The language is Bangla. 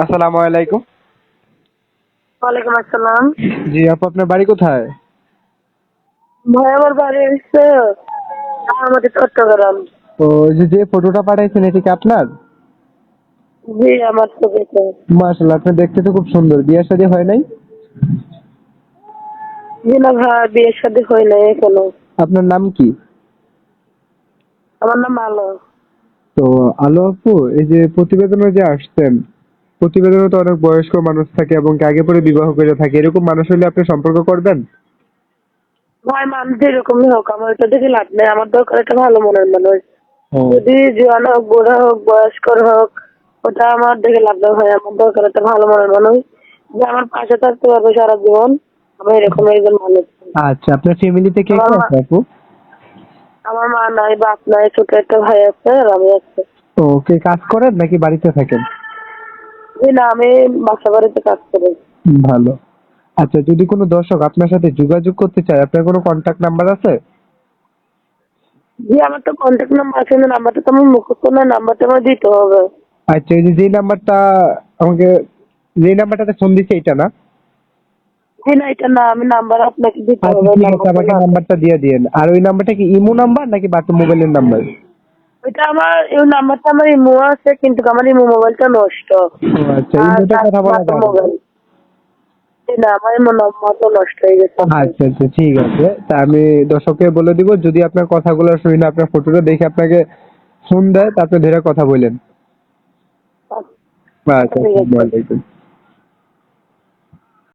আসসালামু আলাইকুম। ওয়ালাইকুম আসসালাম। জি আপু আপনার বাড়ি কোথায়? ভাই আমার বাড়ি হচ্ছে আমাদের চট্টগ্রাম। তো যে যে ফটোটা পাঠাইছেন এটি কি আপনার? জি আমার ছবিতে মাশাআল্লাহ আপনি দেখতে তো খুব সুন্দর। বিয়ে শাদী হয় নাই? জি না ভাই বিয়ের সাথে হয় নাই এখনও। আপনার নাম কি? আমার নাম আলো। তো আলো আপু এই যে প্রতিবেদনে যে আসছেন প্রতিবেদনে তো অনেক বয়স্ক মানুষ থাকে এবং আগে পরে বিবাহ করে থাকে এরকম মানুষ হলে আপনি সম্পর্ক করবেন? ভাই মানুষ যেরকমই হোক আমার এটা দেখে লাভ নেই আমার দরকার একটা ভালো মনের মানুষ। যদি জোয়ান হোক বুড়া হোক বয়স্কর হোক ওটা আমার দেখে লাভ নেই ভাই আমার দরকার একটা ভালো মনের মানুষ। যে আমার পাশে থাকতে পারবে সারা জীবন আমি এরকম একজন মানুষ। আচ্ছা আপনার ফ্যামিলিতে কে কে আছে আপু? আমার মা নাই বাপ নাই ছোট একটা ভাই আছে আর আমি আছে। কে কাজ করেন নাকি বাড়িতে থাকেন? না আমি বাসা বাড়িতে কাজ করি। ভালো। আচ্ছা যদি কোনো দর্শক আপনার সাথে যোগাযোগ করতে চায় আপনার কোনো কন্ট্যাক্ট নাম্বার আছে? জি আমার তো কন্ট্যাক্ট নাম্বার আছে কিন্তু নাম্বারটা তো আমার মুখস্থ না নাম্বারটা আমার দিতে হবে। আচ্ছা এই যে নাম্বারটা আমাকে যেই নাম্বারটাতে ফোন দিচ্ছে এটা না? জি না এটা না আমি নাম্বার আপনাকে দিতে আচ্ছা হবে আমাকে নাম্বারটা দিয়ে দিয়েন। আর ওই নাম্বারটা কি ইমো নাম্বার নাকি বাকি মোবাইলের নাম্বার ওইটা আমার এই নাম্বারটা আমার ইমো আছে কিন্তু আমার ইমো মোবাইলটা নষ্ট। আচ্ছা ইমোতে কথা বলা যাবে না। মোবাইল জি না আমার ইমো নষ্ট হয়ে গেছে। আচ্ছা আচ্ছা ঠিক আছে। তা আমি দর্শককে বলে দিব যদি আপনার কথাগুলো শুনি আপনার ফটোটা দেখে আপনাকে ফোন দেয় তা আপনি ধরে কথা বলেন। আচ্ছা। ঠিক আসসালামু আলাইকুম।